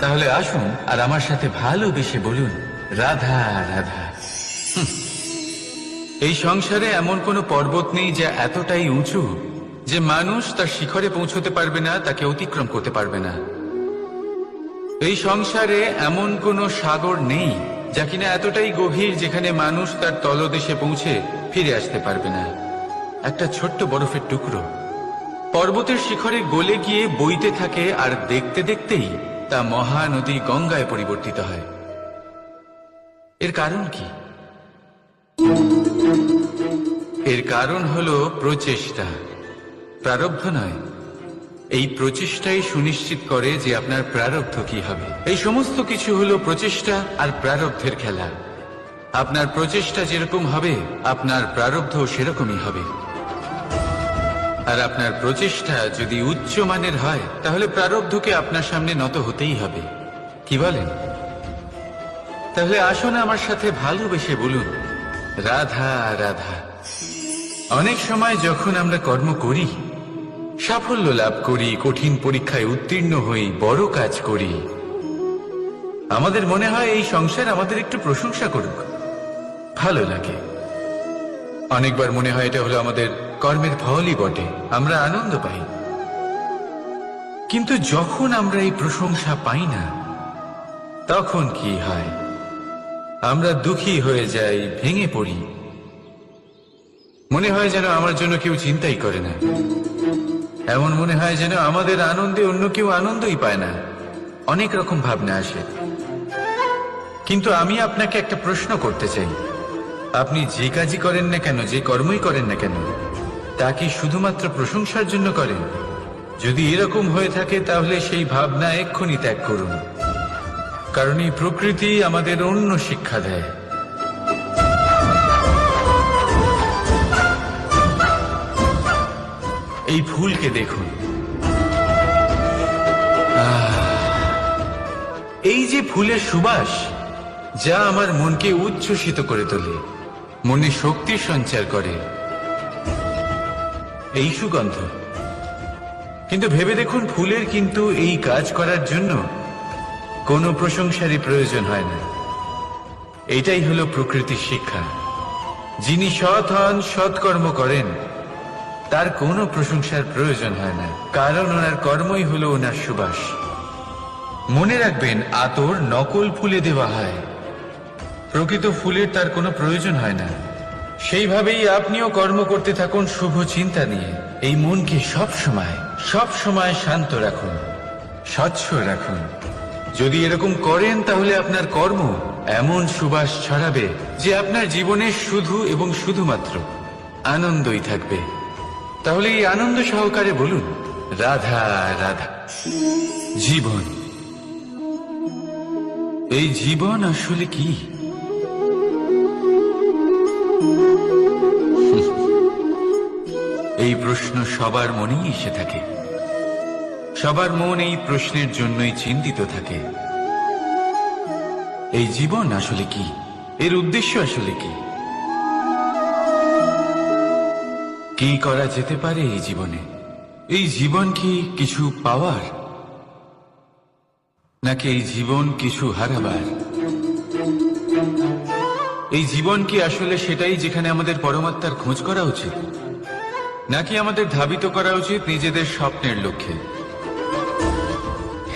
তাহলে আসুন আর আমার সাথে ভালোবেসে বলুন, রাধা রাধা। এই সংসারে এমন কোনো পর্বত নেই যা এতটাই উঁচু যে মানুষ তার শিখরে পৌঁছতে পারবে না, তাকে অতিক্রম করতে পারবে না। এই সংসারে এমন কোনো সাগর নেই যা কিনা এতটাই গভীর যেখানে মানুষ তার তলদেশে পৌঁছে ফিরে আসতে পারবে না। একটা ছোট্ট বরফের টুকরো। পর্বতের শিখরে গলে গিয়ে বইতে থাকে আর দেখতে দেখতেই তা মহানদী গঙ্গায় পরিবর্তিত হয়। এর কারণ কি? এর কারণ হলো প্রচেষ্টা। প্রারব্ধ নয়। এই প্রচেষ্টাই সুনিশ্চিত করে যে আপনার প্রারব্ধ কি হবে। এই সমস্ত কিছু হলো প্রচেষ্টা আর প্রারব্ধের খেলা। আপনার প্রচেষ্টা যেরকম হবে, আপনার প্রারব্ধ সেরকমই হবে। আর আপনার প্রচেষ্টা যদি উচ্চ মানের হয়, তাহলে প্রারব্ধকে আপনার সামনে নত হতেই হবে। কি বলেন? তাহলে আসুন আমার সাথে ভালোবেসে বলুন, রাধা রাধা। অনেক সময় যখন আমরা কর্ম করি, সাফল্য লাভ করি, কঠিন পরীক্ষায় উত্তীর্ণ হই, বড় কাজ করি, আমাদের মনে হয় এই সংসার আমাদের একটু প্রশংসা করুক। ভালো লাগে। অনেকবার মনে হয় এটা হলো আমাদের কর্মের ফলই বটে, আমরা আনন্দ পাই। কিন্তু যখন আমরা এই প্রশংসা পাই না, তখন কি হয়? আমরা দুঃখী হয়ে যাই, ভেঙে পড়ি। মনে হয় যেন আমার জন্য কেউ চিন্তাই করে না। এমন মনে হয় যেন আমাদের আনন্দে অন্য কেউ আনন্দই পায় না। অনেক রকম ভাবনা আসে। কিন্তু আমি আপনাকে একটা প্রশ্ন করতে চাই। আপনি যে কাজই করেন না কেন, যে কর্মই করেন না কেন তা কি শুধুমাত্র প্রশংসার জন্য করেন যদি এরকম হয়ে থাকে, তাহলে সেই ভাবনা এক্ষুনি ত্যাগ করুন। কারণ এই প্রকৃতি আমাদের অন্য শিক্ষা দেয়। এই ফুলকে দেখুন। এই যে ফুলের সুবাস, যা আমার মনকে উচ্ছ্বসিত করে তোলে, মনে শক্তি সঞ্চার করে। এই সুগন্ধ। কিন্তু ভেবে দেখুন, ফুলের কিন্তু এই কাজ করার জন্য কোনো প্রশংসারই প্রয়োজন হয় না। এটাই হলো প্রকৃতির শিক্ষা। যিনি সৎ হন সৎকর্ম করেন, তার কোনো প্রশংসার প্রয়োজন হয় না। কারণ ওনার কর্মই হলো ওনার সুবাস। মনে রাখবেন, আতর নকল ফুলে দেওয়া হয়। প্রকৃত ফুলের তার কোনো প্রয়োজন হয় না। সেইভাবেই আপনিও কর্ম করতে থাকুন শুভ চিন্তা নিয়ে। এই মনকে সব সময় সব সময় শান্ত রাখুন, স্বচ্ছ রাখুন। যদি এরকম করেন তাহলে আপনার কর্ম এমন সুবাস ছড়াবে যে আপনার জীবনে শুধু এবং শুধুমাত্র আনন্দই থাকবে। তাহলে এই আনন্দ সহকারে বলুন, রাধা রাধা। জীবন। এই জীবন আসলে কি? এই প্রশ্ন সবার মনেই এসে থাকে। সবার মন এই প্রশ্নের জন্যই চিন্তিত থাকে। এই জীবন আসলে কি? এর উদ্দেশ্য আসলে কি? কি করা যেতে পারে এই জীবনে? এই জীবন কি কিছু পাওয়ার? নাকি এই জীবন কিছু হারাবার? এই জীবন কি আসলে সেটাই যেখানে আমাদের পরমাত্মার খোঁজ করা উচিত? নাকি আমাদের ধাবিত করা উচিত নিজেদের স্বপ্নের লক্ষ্যে?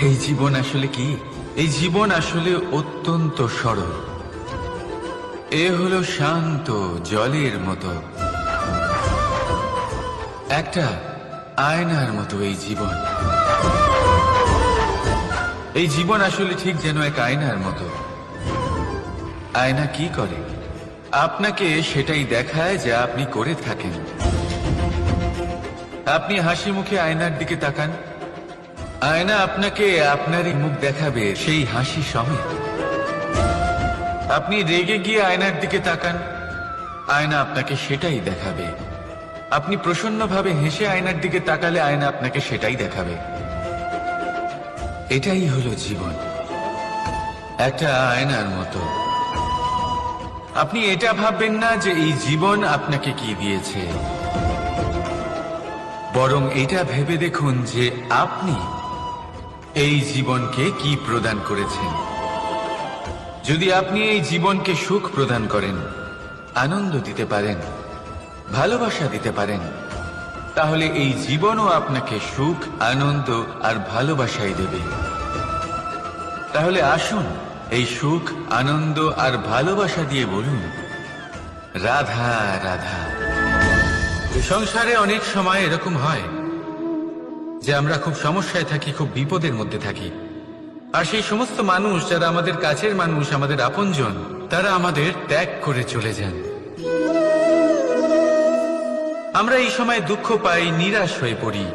এই জীবন আসলে কি? এই জীবন আসলে অত্যন্ত সরল। এ হলো শান্ত জলের মতো। একটা আয়নার মতো এই জীবন। এই জীবন আসলে ঠিক যেন এক আয়নার মতো। আয়না কি করে? আপনাকে সেটাই দেখায় যা আপনি করে থাকেন। আপনি হাসি মুখে আয়নার দিকে তাকান। আয়না আপনাকে আপনারই মুখ দেখাবে, সেই হাসি সমেত। আপনি রেগে গিয়ে আয়নার দিকে তাকান। আয়না আপনাকে সেটাই দেখাবে। আপনি প্রসন্নভাবে হেসে আয়নার দিকে তাকালে আয়না আপনাকে সেটাই দেখাবে। এটাই হলো জীবন। একটা আয়নার মতো। আপনি এটা ভাববেন না যে এই জীবন আপনাকে কি দিয়েছে। বরং এটা ভেবে দেখুন যে আপনি এই জীবনকে কি প্রদান করেছেন। যদি আপনি এই জীবনকে সুখ প্রদান করেন, আনন্দ দিতে পারেন, ভালোবাসা দিতে পারেন, তাহলে এই জীবনও আপনাকে সুখ, আনন্দ আর ভালোবাসাই দেবে। তাহলে আসুন এই সুখ, আনন্দ আর ভালোবাসা দিয়ে বলুন, রাধা রাধা। সংসারে অনেক সময় এরকম হয় যে আমরা খুব সমস্যায় থাকি, খুব বিপদের মধ্যে থাকি। আর সেই সমস্ত মানুষ যারা আমাদের কাছের মানুষ, আমাদের আপনজন, তারা আমাদের ত্যাগ করে চলে যান। আমরা এই সময় দুঃখ পাই, নিরাশ হয়ে পড়ি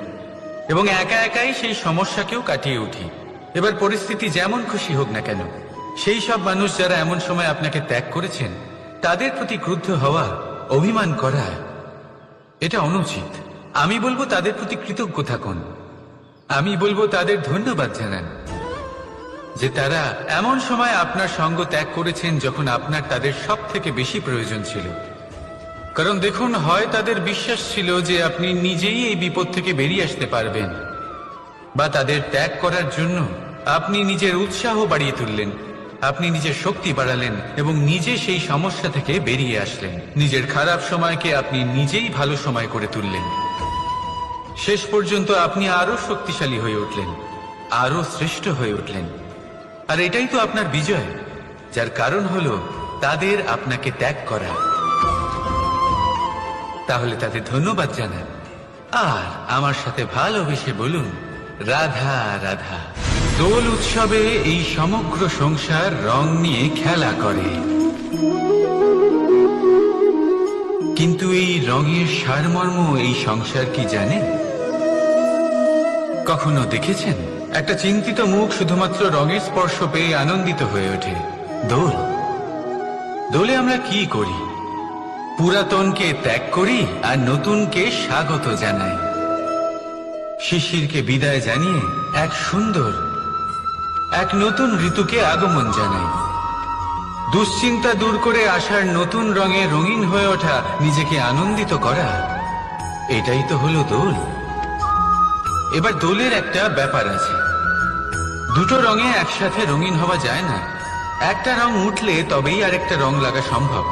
এবং একা একাই সেই সমস্যাকেও কাটিয়ে উঠি। এবার পরিস্থিতি যেমন খুশি হোক না কেন, সেই সব মানুষ যারা এমন সময় আপনাকে ত্যাগ করেছেন, তাদের প্রতি ক্রুদ্ধ হওয়া, অভিমান করা এটা অনুচিত। আমি বলব তাদের প্রতি কৃতজ্ঞ থাকুন। আমি বলব তাদের ধন্যবাদ জানান। যে তারা এমন সময় আপনার সঙ্গ ত্যাগ করেছেন যখন আপনার তাদের সব থেকে বেশি প্রয়োজন ছিল। কারণ দেখুন, হয় তাদের বিশ্বাস ছিল যে আপনি নিজেই এই বিপদ থেকে বেরিয়ে আসতে পারবেন, বা তাদের ত্যাগ করার জন্য আপনি নিজের উৎসাহ বাড়িয়ে তুললেন। আপনি নিজের শক্তি বাড়ালেন এবং নিজে সেই সমস্যা থেকে বেরিয়ে আসলেন। নিজের খারাপ সময়কে আপনি নিজেই ভালো সময় করে তুললেন। শেষ পর্যন্ত আপনি আরও শক্তিশালী হয়ে উঠলেন আরও শ্রেষ্ঠ হয়ে উঠলেন। আর এটাই তো আপনার বিজয়, যার কারণ হলো তাদের আপনাকে ত্যাগ করা। তাহলে তাদের ধন্যবাদ জানান। আর আমার সাথে ভালোবেসে বলুন, রাধা রাধা। দোল উৎসবে এই সমগ্র সংসার রং নিয়ে খেলা করে। কিন্তু এই রঙের সারমর্ম এই সংসার কি জানে? কখনো দেখেছেন? একটা চিন্তিত মুখ শুধুমাত্র রঙের স্পর্শ পেয়ে আনন্দিত হয়ে ওঠে। দোল? দোলে আমরা কি করি? পুরাতনকে ত্যাগ করি আর নতুনকে স্বাগত জানাই। শিশিরকে বিদায় জানিয়ে এক সুন্দর এক নতুন ঋতুকে আগমন জানাই দুশ্চিন্তা দূর করে আসার নতুন রঙে রঙিন হয়ে ওঠা নিজেকে আনন্দিত করা, এটাই তো হলো দোল। এবার দোলের একটা ব্যাপার আছে। দুটো রঙে একসাথে রঙিন হওয়া যায় না। একটা রং উঠলে তবেই আরেকটা রং লাগা সম্ভব।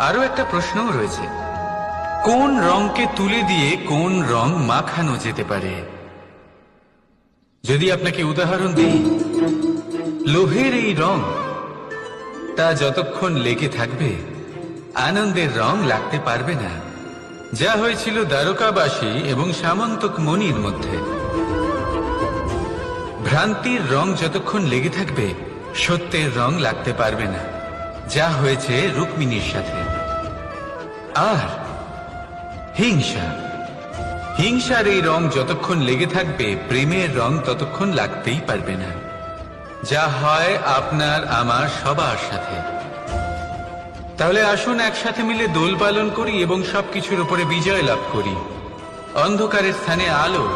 আরও একটা প্রশ্নও রয়েছে। কোন রংকে তুলে দিয়ে কোন রং মাখানো যেতে পারে? যদি আপনাকে উদাহরণ দিই, লোহের এই রং, তা যতক্ষণ লেগে থাকবে, আনন্দের রং লাগতে পারবে না। যা হয়েছিল দ্বারকাবাসী এবং সামন্তক মনির মধ্যে। ভ্রান্তির রং যতক্ষণ লেগে থাকবে, সত্যের রং লাগতে পারবে না। যা হয়েছে রুক্মিণীর সাথে। আর হিংসা। হিংসার এই রং যতক্ষণ লেগে থাকবে, প্রেমের রং ততক্ষণ লাগতেই পারবে না। যা হয় আপনার, আমার, সবার সাথে। তাহলে আসুন একসাথে মিলে দোল পালন করি এবং সবকিছুর উপরে বিজয় লাভ করি। অন্ধকারের স্থানে আলো,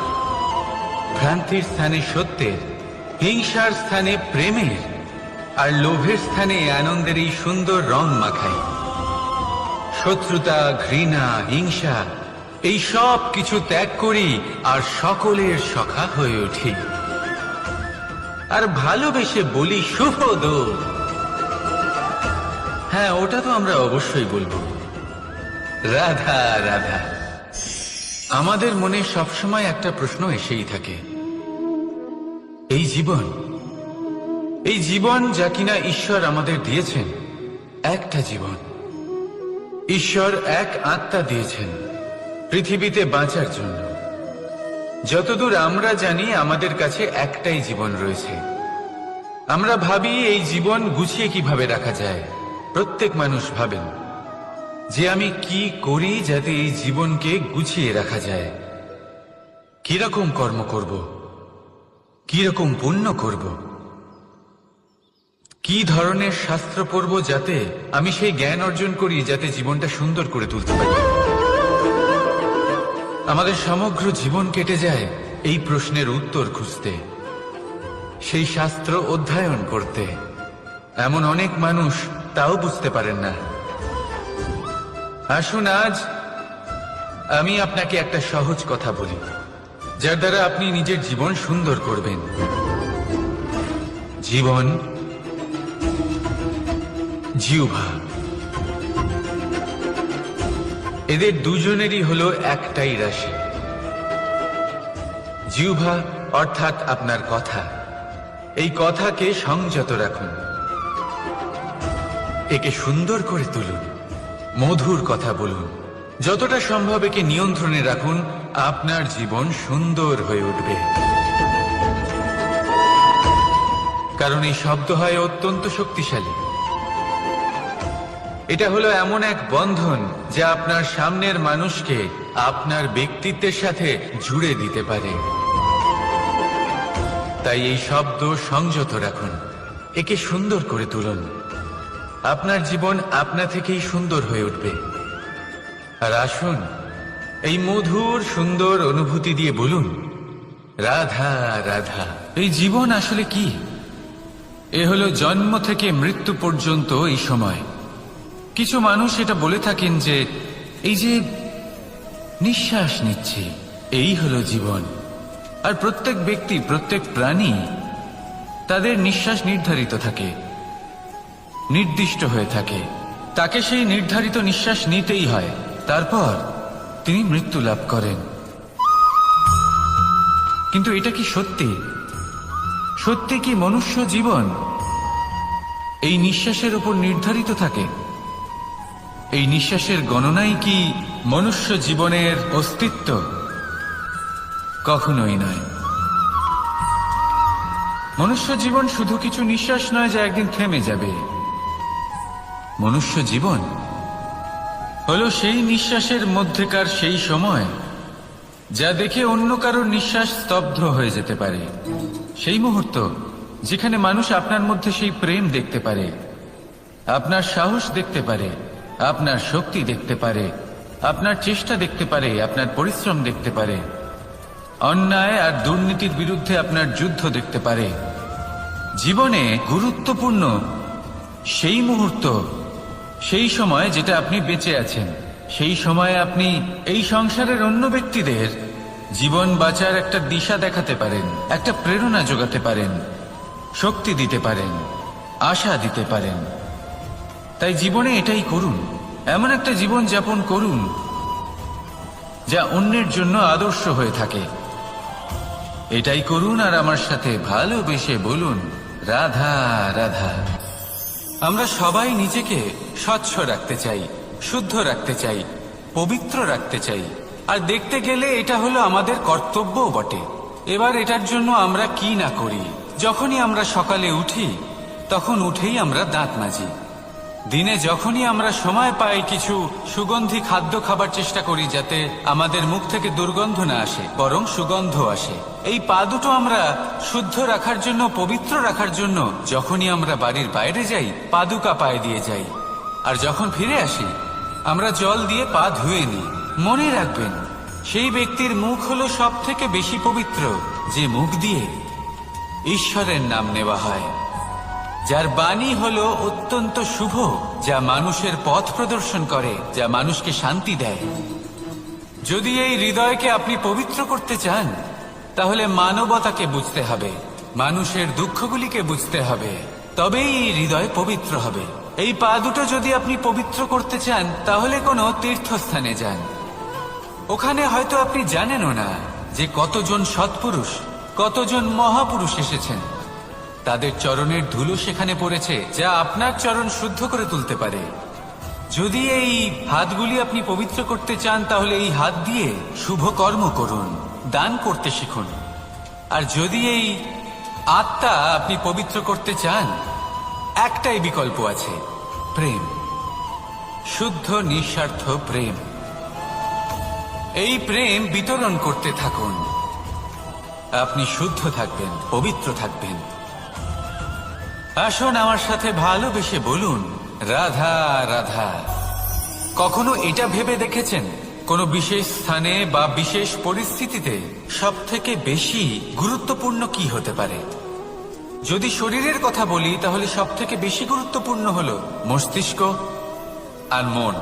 ভ্রান্তির স্থানে সত্যের, হিংসার স্থানে প্রেমের, আর লোভের স্থানে আনন্দের এই সুন্দর রং মাখাই। শত্রুতা, ঘৃণা, হিংসা এই সব কিছু ত্যাগ করি আর সকলের সখা হয়ে উঠি। আর ভালোবেসে বলি শুভ হ্যাঁ ওটা তো আমরা অবশ্যই বলব। রাধা রাধা। আমাদের মনে সবসময় একটা প্রশ্ন এসেই থাকে। এই জীবন এই জীবন যা কিনা ঈশ্বর আমাদের দিয়েছেন, একটা জীবন। ঈশ্বর এক আত্মা দিয়েছেন। পৃথিবীতে বাঁচার জন্য। যতদূর আমরা জানি, আমাদের কাছে একটাই জীবন রয়েছে। আমরা ভাবি, এই জীবন গুছিয়ে কীভাবে রাখা যায়? প্রত্যেক মানুষ ভাবেন, যে আমি কি করি যাতে এই জীবনকে গুছিয়ে রাখা যায়? কীরকম কর্ম করব? কীরকম পুণ্য করব? কি ধরনের শাস্ত্র পড়ব যাতে আমি সেই জ্ঞান অর্জন করি যাতে জীবনটা সুন্দর করে তুলতে পারি? আমাদের সমগ্র জীবন কেটে যায় এই প্রশ্নের উত্তর খুঁজতে। সেই শাস্ত্র অধ্যয়ন করতে। এমন অনেক মানুষ তাও বুঝতে পারেন না। আসুন আজ আমি আপনাকে একটা সহজ কথা বলি, যার দ্বারা আপনি নিজের জীবন সুন্দর করবেন। জীবন জিউভা এদের দুজনেরই হলো একটাই রাশি। জিউভা অর্থাৎ আপনার কথা। এই কথাকে সংযত রাখুন। একে সুন্দর করে তুলুন। মধুর কথা বলুন। যতটা সম্ভব একে নিয়ন্ত্রণে রাখুন। আপনার জীবন সুন্দর হয়ে উঠবে। কারণ এই শব্দ হয় অত্যন্ত শক্তিশালী। এটা হলো এমন এক বন্ধন যা আপনার সামনের মানুষকে আপনার ব্যক্তিত্বের সাথে জুড়ে দিতে পারে। তাই এই শব্দ সংযত রাখুন, একে সুন্দর করে তুলুন। আপনার জীবন আপনা থেকেই সুন্দর হয়ে উঠবে। আর আসুন, এই মধুর, সুন্দর অনুভূতি দিয়ে বলুন, রাধা রাধা, এই জীবন আসলে কি? এ হলো জন্ম থেকে মৃত্যু পর্যন্ত এই সময়। কিছু মানুষ এটা বলে থাকেন যে, এই যে নিঃশ্বাস নিচ্ছে, এই হলো জীবন। আর প্রত্যেক ব্যক্তি, প্রত্যেক প্রাণী তাদের নিঃশ্বাস নির্ধারিত থাকে, নির্দিষ্ট হয়ে থাকে। তাকে সেই নির্ধারিত নিঃশ্বাস নিতেই হয়। তারপর তিনি মৃত্যু লাভ করেন। কিন্তু এটা কি সত্যি? সত্যি কি মনুষ্য জীবন এই নিঃশ্বাসের উপর নির্ধারিত থাকে? এই নিঃশ্বাসের গণনাই কি মনুষ্য জীবনের অস্তিত্ব? কখনোই নয়। মনুষ্য জীবন শুধু কিছু নিঃশ্বাস নয় যা একদিন থেমে যাবে। মনুষ্য জীবন হলো সেই নিঃশ্বাসের মধ্যেকার সেই সময় যা দেখে অন্য কারোর নিঃশ্বাস স্তব্ধ হয়ে যেতে পারে। সেই মুহূর্ত যেখানে মানুষ আপনার মধ্যে সেই প্রেম দেখতে পারে, আপনার সাহস দেখতে পারে আপনার শক্তি দেখতে পারে, আপনার চেষ্টা দেখতে পারে, আপনার পরিশ্রম দেখতে পারে। অন্যায় আর দুর্নীতির বিরুদ্ধে আপনার যুদ্ধ দেখতে পারে। জীবনে গুরুত্বপূর্ণ সেই মুহূর্ত, সেই সময় যেটা আপনি বেঁচে আছেন, সেই সময়ে আপনি এই সংসারের অন্য ব্যক্তিদের জীবন বাঁচার একটা দিশা দেখাতে পারেন, একটা প্রেরণা যোগাতে পারেন, শক্তি দিতে পারেন, আশা দিতে পারেন। তাই জীবনে এটাই করুন। এমন একটা জীবন যাপন করুন, যা অন্যের জন্য আদর্শ হয়ে থাকে। এটাই করুন আর আমার সাথে ভালোবেসে বলুন, রাধা রাধা। আমরা সবাই নিজেকে স্বচ্ছ রাখতে চাই, শুদ্ধ রাখতে চাই, পবিত্র রাখতে চাই। আর দেখতে গেলে এটা হলো আমাদের কর্তব্যও বটে। এবার এটার জন্য আমরা কি না করি? যখনই আমরা সকালে উঠি, তখন উঠেই আমরা দাঁত মাজি। দিনে যখনই আমরা সময় পাই কিছু সুগন্ধি খাদ্য খাবার চেষ্টা করি যাতে আমাদের মুখ থেকে দুর্গন্ধ না আসে, বরং সুগন্ধ আসে। এই পা দুটো আমরা শুদ্ধ রাখার জন্য, পবিত্র রাখার জন্য যখনই আমরা বাড়ির বাইরে যাই পাদুকা পায়ে দিয়ে যাই। আর যখন ফিরে আসি, আমরা জল দিয়ে পা ধুয়ে নিই। মনে রাখবেন, সেই ব্যক্তির মুখ হলো সব থেকে বেশি পবিত্র, যে মুখ দিয়ে ঈশ্বরের নাম নেওয়া হয়। যার বাণী হলো অত্যন্ত শুভ, যা মানুষের পথ প্রদর্শন করে, যা মানুষকে শান্তি দেয়। যদি এই হৃদয়কে আপনি পবিত্র করতে চান, তাহলে মানবতাকে বুঝতে হবে, মানুষের দুঃখগুলিকে বুঝতে হবে, তবেই এই হৃদয় পবিত্র হবে। এই পা দুটো যদি আপনি পবিত্র করতে চান, তাহলে কোনো তীর্থস্থানে যান। ওখানে হয়তো আপনি জানেনও না যে কতজন সৎপুরুষ, কতজন মহাপুরুষ এসেছেন। তাদের চরণের ধুলো সেখানে পড়েছে, যা আপনার চরণ শুদ্ধ করে তুলতে পারে। যদি এই হাতগুলি আপনি পবিত্র করতে চান, তাহলে এই হাত দিয়ে শুভ কর্ম করুন, দান করতে শিখুন। আর যদি এই আত্মা আপনি পবিত্র করতে চান, একটাই বিকল্প আছে, প্রেম। শুদ্ধ, নিঃস্বার্থ প্রেম। এই প্রেম বিতরণ করতে থাকুন। আপনি শুদ্ধ থাকবেন, পবিত্র থাকবেন। আসুন আমার সাথে ভালোবেসে বলুন, রাধা রাধা। কখনো এটা ভেবে দেখেছেন? কোনো বিশেষ স্থানে বা বিশেষ পরিস্থিতিতে সব থেকে বেশি গুরুত্বপূর্ণ কি হতে পারে? যদি শরীরের কথা বলি, তাহলে সব থেকে বেশি গুরুত্বপূর্ণ হল মস্তিষ্ক আর মন।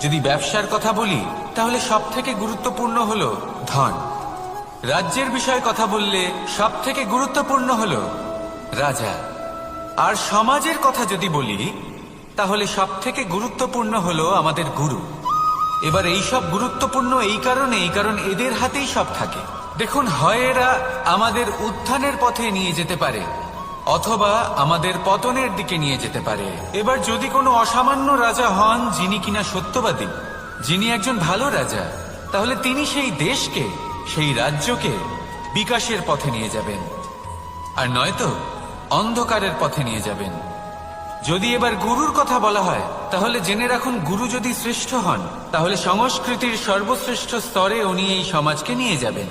যদি ব্যবসার কথা বলি, তাহলে সব থেকে গুরুত্বপূর্ণ হল ধন। রাজ্যের বিষয়ে কথা বললে সব থেকে গুরুত্বপূর্ণ হলো রাজা, আর সমাজের কথা যদি বলি, তাহলে সব থেকে গুরুত্বপূর্ণ হলো আমাদের গুরু। এবার এই সব গুরুত্বপূর্ণ এই কারণেই কারণ এদের হাতেই সব থাকে। দেখুন হয় এরা আমাদের উত্থানের পথে নিয়ে যেতে পারে, অথবা আমাদের পতনের দিকে নিয়ে যেতে পারে। এবার যদি কোনো অসামান্য রাজা হন, যিনি কিনা সত্যবাদী, যিনি একজন ভালো রাজা, তাহলে তিনি সেই দেশকে, সেই রাজ্যকে বিকাশের পথে নিয়ে যাবেন। আর নয়তো অন্ধকারের পথে নিয়ে যাবেন। যদি এবার গুরুর কথা বলা হয়, তাহলে জেনে রাখুন গুরু যদি শ্রেষ্ঠ হন, তাহলে সংস্কৃতির সর্বশ্রেষ্ঠ স্তরে উনি এই সমাজকে নিয়ে যাবেন।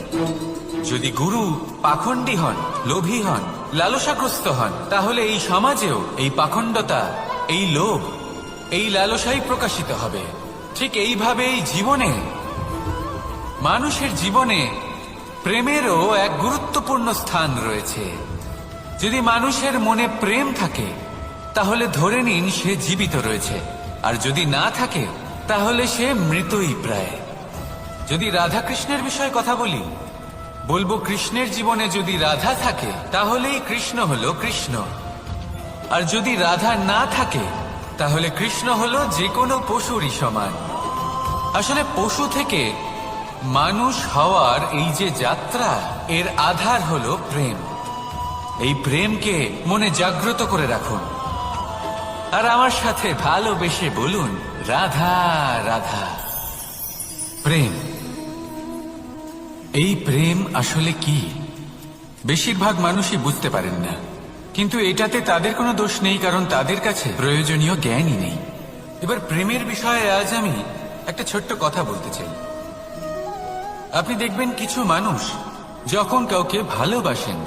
যদি গুরু পাখণ্ডী হন, লোভী হন, লালসাগ্রস্ত হন, তাহলে এই সমাজেও এই পাখণ্ডতা, এই লোভ, এই লালসাই প্রকাশিত হবে। ঠিক এইভাবে এই জীবনে, মানুষের জীবনে প্রেমেরও এক গুরুত্বপূর্ণ স্থান রয়েছে। যদি মানুষের মনে প্রেম থাকে, তাহলে ধরে নিন সে জীবিত রয়েছে। আর যদি না থাকে, তাহলে সে মৃতই প্রায়। যদি রাধা কৃষ্ণের বিষয়ে কথা বলি, বলব কৃষ্ণের জীবনে যদি রাধা থাকে, তাহলেই কৃষ্ণ হলো কৃষ্ণ। আর যদি রাধা না থাকে, তাহলে কৃষ্ণ হলো যে কোনো পশুরই সমান। আসলে পশু থেকে মানুষ হওয়ার এই যে যাত্রা, এর আধার হলো প্রেম। এই প্রেমকে মনে জাগ্রত করে রাখুন। আর আমার সাথে ভালোবেসে বলুন, রাধা রাধা। প্রেম। এই প্রেম আসলে কি? বেশিরভাগ মানুষই বুঝতে পারেন না। কিন্তু এটাতে তাদের কোনো দোষ নেই, কারণ তাদের কাছে প্রয়োজনীয় জ্ঞানই নেই। এবার প্রেমের বিষয়ে আজ আমি একটা ছোট্ট কথা বলতে চাই। আপনি দেখবেন কিছু মানুষ যখন কাউকে ভালোবাসেন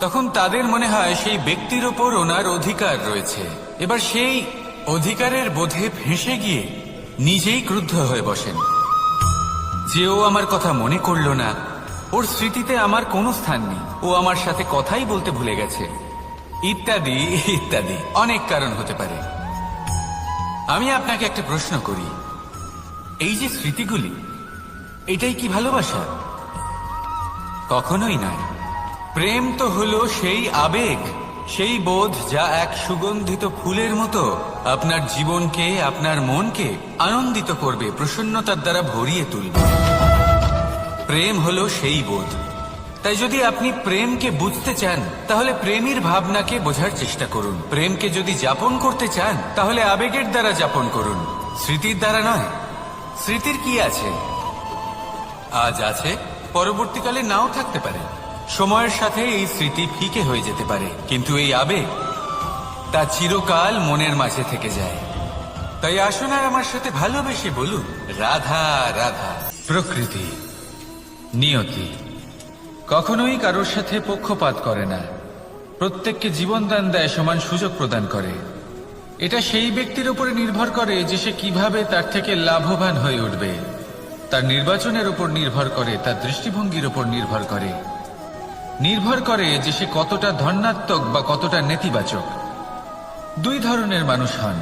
তখন তাদের মনে হয় সেই ব্যক্তির ওপর ওনার অধিকার রয়েছে। এবার সেই অধিকারের বোধে ভেসে গিয়ে নিজেই ক্রুদ্ধ হয়ে বসেন। যে ও আমার কথা মনে করল না, ওর স্মৃতিতে আমার কোনো স্থান নেই। ও আমার সাথে কথাই বলতে ভুলে গেছে। ইত্যাদি ইত্যাদি, অনেক কারণ হতে পারে। আমি আপনাকে একটা প্রশ্ন করি। এই যে স্মৃতিগুলি, এটাই কি ভালোবাসা? কখনোই নয়। প্রেম তো হলো সেই আবেগ, সেই বোধ যা এক সুগন্ধিত ফুলের মতো আপনার জীবনকে, আপনার মনকে আনন্দিত করবে, প্রসন্নতার দ্বারা ভরিয়ে তুলবে। প্রেম হলো সেই বোধ। তাই যদি আপনি প্রেমকে বুঝতে চান, তাহলে প্রেমীর ভাবনাকে বোঝার চেষ্টা করুন। প্রেমকে যদি যাপন করতে চান, তাহলে আবেগের দ্বারা যাপন করুন। স্মৃতির দ্বারা নয়, স্মৃতির কি আছে? আজ আছে, পরবর্তীকালে নাও থাকতে পারে। সময়ের সাথে এই স্মৃতি ফিকে হয়ে যেতে পারে। কিন্তু এই আবেগ, তা চিরকাল মনের মাঝে থেকে যায়। তাই আসুন আর আমার সাথে ভালোবেসে বলুন, রাধা রাধা। প্রকৃতি, নিয়তি, কখনোই কারোর সাথে পক্ষপাত করে না। প্রত্যেককে জীবনদান দেয় সমান সুযোগ প্রদান করে। এটা সেই ব্যক্তির উপরে নির্ভর করে যে সে কীভাবে তার থেকে লাভবান হয়ে উঠবে। তার নির্বাচনের উপর নির্ভর করে, তার দৃষ্টিভঙ্গির উপর নির্ভর করে। নির্ভর করে যে সে কতটা ধন্যাত্মক বা কতটা নেতিবাচক। দুই ধরনের মানুষ হন।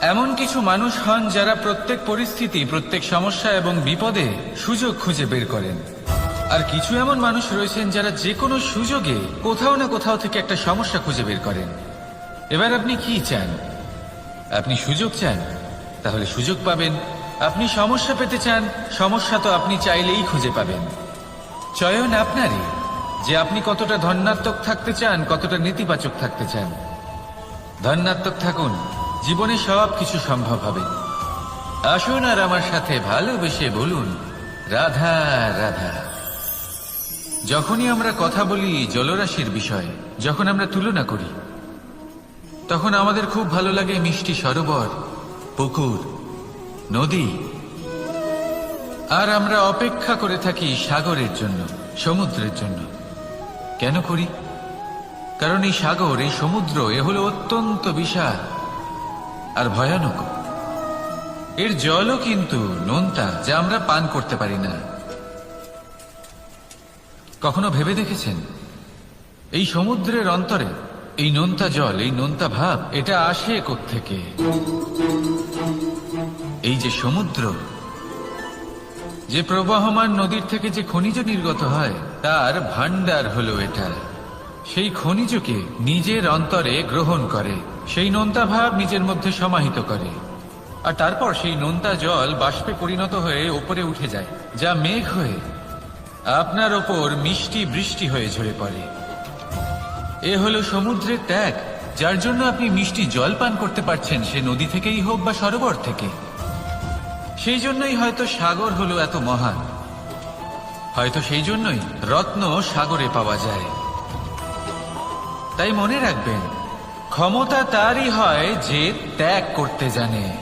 এমন কিছু মানুষ হন যারা প্রত্যেক পরিস্থিতি, প্রত্যেক সমস্যা এবং বিপদে সুযোগ খুঁজে বের করেন। আর কিছু এমন মানুষ রয়েছেন যারা যে কোনো সুযোগে কোথাও না কোথাও থেকে একটা সমস্যা খুঁজে বের করেন। এবার আপনি কি চান? আপনি সুযোগ চান? তাহলে সুযোগ পাবেন। আপনি সমস্যা পেতে চান, সমস্যা তো আপনি চাইলেই খুঁজে পাবেন। চয়ন আপনারই। যে আপনি কতটা ধন্যাত্মক থাকতে চান, কতটা নেতিবাচক থাকতে চান। ধন্যাত্মক থাকুন, জীবনে সব কিছু সম্ভব হবে। আসুন আর আমার সাথে ভালোবেসে বলুন, রাধা রাধা। যখনই আমরা কথা বলি জলরাশির বিষয়ে, যখন আমরা তুলনা করি, তখন আমাদের খুব ভালো লাগে মিষ্টি সরোবর, পুকুর, নদী। আর আমরা অপেক্ষা করে থাকি সাগরের জন্য, সমুদ্রের জন্য। কেন করি? কারণ এই সাগর, এই সমুদ্র, এ হলো অত্যন্ত বিশাল আর ভয়ানক। এর জলও কিন্তু নোনতা, যা আমরা পান করতে পারি না। কখনো ভেবে দেখেছেন? এই সমুদ্রের অন্তরে, এই নোনতা জল, এই নোনতা ভাব, এটা আসে থেকে এই যে সমুদ্র যে প্রবাহমান নদীর থেকে যে খনিজ নির্গত হয়, তার ভান্ডার হলো এটা। সেই খনিজকে নিজের অন্তরে গ্রহণ করে, সেই নোনতা ভাব নিজের মধ্যে সমাহিত করে। আর তারপর সেই নোনতা জল বাষ্পে পরিণত হয়ে ওপরে উঠে যায়, যা মেঘ হয়ে আপনার ওপর মিষ্টি বৃষ্টি হয়ে ঝরে পড়ে। এ হলো সমুদ্রের ত্যাগ, যার জন্য আপনি মিষ্টি জল পান করতে পারছেন, সে নদী থেকেই হোক বা সরোবর থেকে। সেই জন্যই হয়তো সাগর হলো এত মহান। হয়তো সেই জন্যই রত্ন সাগরে পাওয়া যায়। তাই মনে রাখবেন, ক্ষমতা তারই হয় যে ত্যাগ করতে জানে।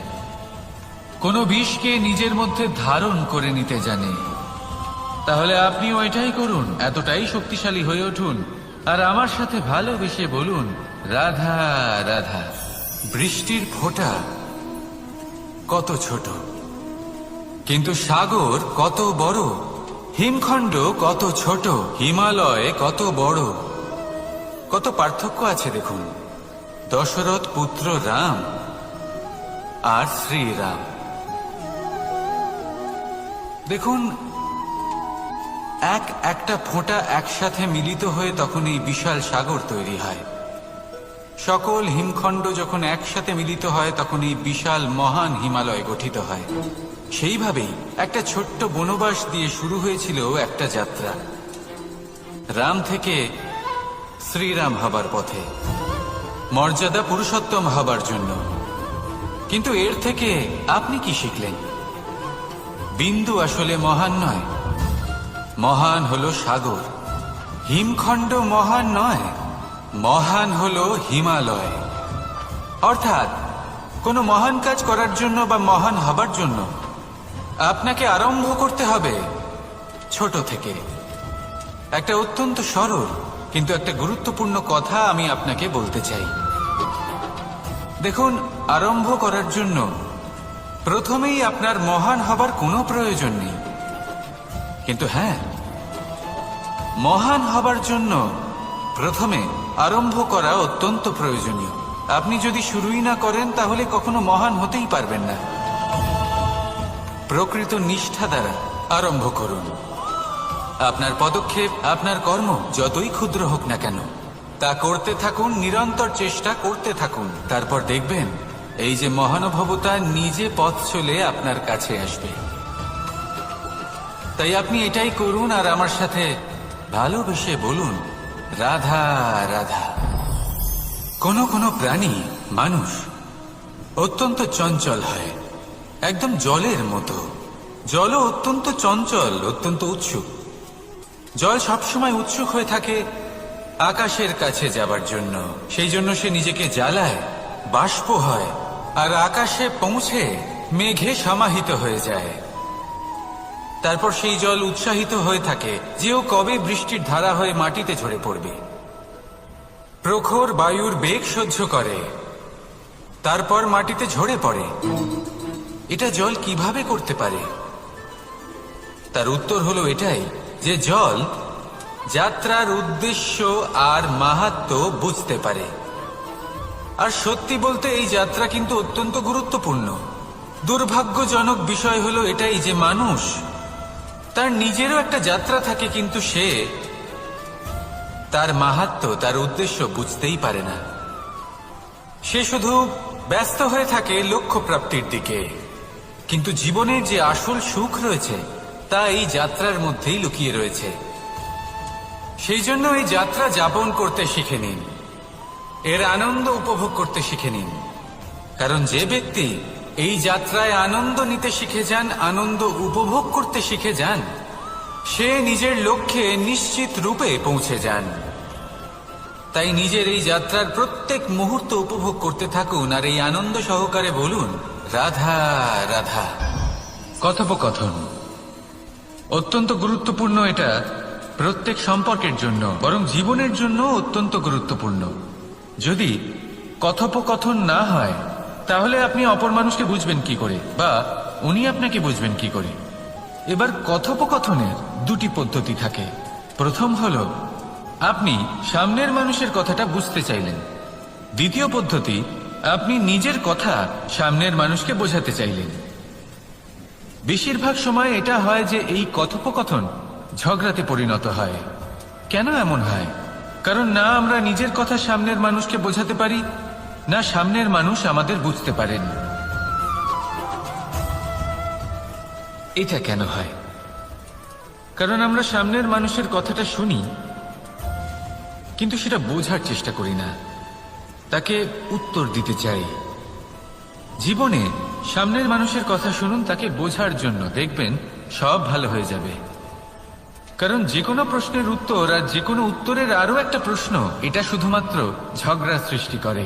কোনো বিষকে নিজের মধ্যে ধারণ করে নিতে জানে। তাহলে আপনি ওইটাই করুন, এতটাই শক্তিশালী হয়ে উঠুন। আর আমার সাথে ভালোবেসে বলুন, রাধা রাধা, বৃষ্টির ফোঁটা কত ছোট। কিন্তু সাগর কত বড়? হিমখণ্ড কত ছোট? হিমালয় কত বড়? কত পার্থক্য আছে দেখুন। দশরথ পুত্র রাম আর শ্রীরাম। দেখুন, এক একটা ফোঁটা একসাথে মিলিত হয়ে তখন এই বিশাল সাগর তৈরি হয়। সকল হিমখণ্ড যখন একসাথে মিলিত হয়, তখন এই বিশাল মহান হিমালয় গঠিত হয়। সেইভাবেই একটা ছোট্ট বনবাস দিয়ে শুরু হয়েছিল একটা যাত্রা। রাম থেকে শ্রীরাম হবার পথে। মর্যাদা পুরুষোত্তম হবার জন্য। কিন্তু এর থেকে আপনি কি শিখলেন? বিন্দু আসলে মহান নয়। মহান হলো সাগর। হিমখণ্ড মহান নয়। মহান হল হিমালয়। অর্থাৎ, কোনো মহান কাজ করার জন্য বা মহান হবার জন্য আপনাকে আরম্ভ করতে হবে ছোট থেকে। একটা অত্যন্ত সরল কিন্তু একটা গুরুত্বপূর্ণ কথা আমি আপনাকে বলতে চাই। দেখুন, আরম্ভ করার জন্য প্রথমেই আপনার মহান হবার কোনো প্রয়োজন নেই। কিন্তু হ্যাঁ মহান হবার জন্য প্রথমে আরম্ভ করা অত্যন্ত প্রয়োজনীয়। আপনি যদি শুরুই না করেন, তাহলে কখনো মহান হতেই পারবেন না। প্রকৃত নিষ্ঠা দ্বারা আরম্ভ করুন। আপনার পদক্ষেপ, আপনার কর্ম, যতই ক্ষুদ্র হোক না কেন, তা করতে থাকুন, নিরন্তর চেষ্টা করতে থাকুন। তারপর দেখবেন, এই যে মহানুভবতা নিজে পথ চলে আপনার কাছে আসবে। তাই আপনি এটাই করুন আর আমার সাথে ভালোবেসে বলুন রাধা রাধা। কোনো কোনো প্রাণী, মানুষ অত্যন্ত চঞ্চল হয়। একদম জলের মতো। জলও অত্যন্ত চঞ্চল, অত্যন্ত উৎসুক। জল সবসময় উৎসুক হয়ে থাকে আকাশের কাছে যাবার জন্য। সেই জন্য সে নিজেকে জ্বালায়, বাষ্প হয়, আর আকাশে পৌঁছে মেঘে সমাহিত হয়ে যায়। তারপর সেই জল উৎসাহিত হয়ে থাকে যে ও কবে বৃষ্টির ধারা হয়ে মাটিতে ঝরে পড়বে। প্রখর বায়ুর বেগ সহ্য করে, তারপর মাটিতে ঝরে পড়ে। এটা জল কীভাবে করতে পারে? তার উত্তর হলো এটাই, যে জল যাত্রার উদ্দেশ্য আর মাহাত্ম বুঝতে পারে। আর সত্যি বলতে এই যাত্রা কিন্তু অত্যন্ত গুরুত্বপূর্ণ। দুর্ভাগ্যজনক বিষয় হলো এটাই যে মানুষ তার নিজেরও একটা যাত্রা থাকে, কিন্তু সে তার মাহাত্ম, তার উদ্দেশ্য বুঝতেই পারে না। সে শুধু ব্যস্ত হয়ে থাকে লক্ষ্য প্রাপ্তির দিকে। কিন্তু জীবনের যে আসল সুখ রয়েছে, তা এই যাত্রার মধ্যেই লুকিয়ে রয়েছে। সেই জন্য এই যাত্রা যাপন করতে শিখে নিন। এর আনন্দ উপভোগ করতে শিখে নিন। কারণ যে ব্যক্তি এই যাত্রায় আনন্দ নিতে শিখে যান, আনন্দ উপভোগ করতে শিখে যান। সে নিজের লক্ষ্যে নিশ্চিত রূপে পৌঁছে যান। তাই নিজের এই যাত্রার প্রত্যেক মুহূর্ত উপভোগ করতে থাকুন আর এই আনন্দ সহকারে বলুন, রাধা রাধা। কথোপকথন। অত্যন্ত গুরুত্বপূর্ণ এটা প্রত্যেক সম্পর্কের জন্য, বরং জীবনের জন্য অত্যন্ত গুরুত্বপূর্ণ। যদি কথোপকথন না হয় তাহলে আপনি অপর মানুষকে বুঝবেন কি করে, বা উনি আপনাকে বুঝবেন কি করে। এবার কথোপকথনের দুটি পদ্ধতি থাকে। প্রথম হল, আপনি সামনের মানুষের কথাটা বুঝতে চাইলেন। দ্বিতীয় পদ্ধতি, আপনি নিজের কথা সামনের মানুষকে বোঝাতে চাইলেন। বেশিরভাগ সময় এটা হয় যে এই কথোপকথন ঝগড়াতে পরিণত হয়। কেন এমন হয়? কারণ না আমরা নিজের কথা সামনের মানুষকে বোঝাতে পারি না সামনের মানুষ আমাদের বুঝতে পারেন। এটা কেন হয়? কারণ আমরা সামনের মানুষের কথাটা শুনি, কিন্তু সেটা বোঝার চেষ্টা করি না। তাকে উত্তর দিতে চাই। জীবনে সামনের মানুষের কথা শুনুন, তাকে বোঝার জন্য। দেখবেন সব ভালো হয়ে যাবে। কারণ যে কোনো প্রশ্নের উত্তর আর যে কোনো উত্তরের আরও একটা প্রশ্ন, এটা শুধুমাত্র ঝগড়া সৃষ্টি করে।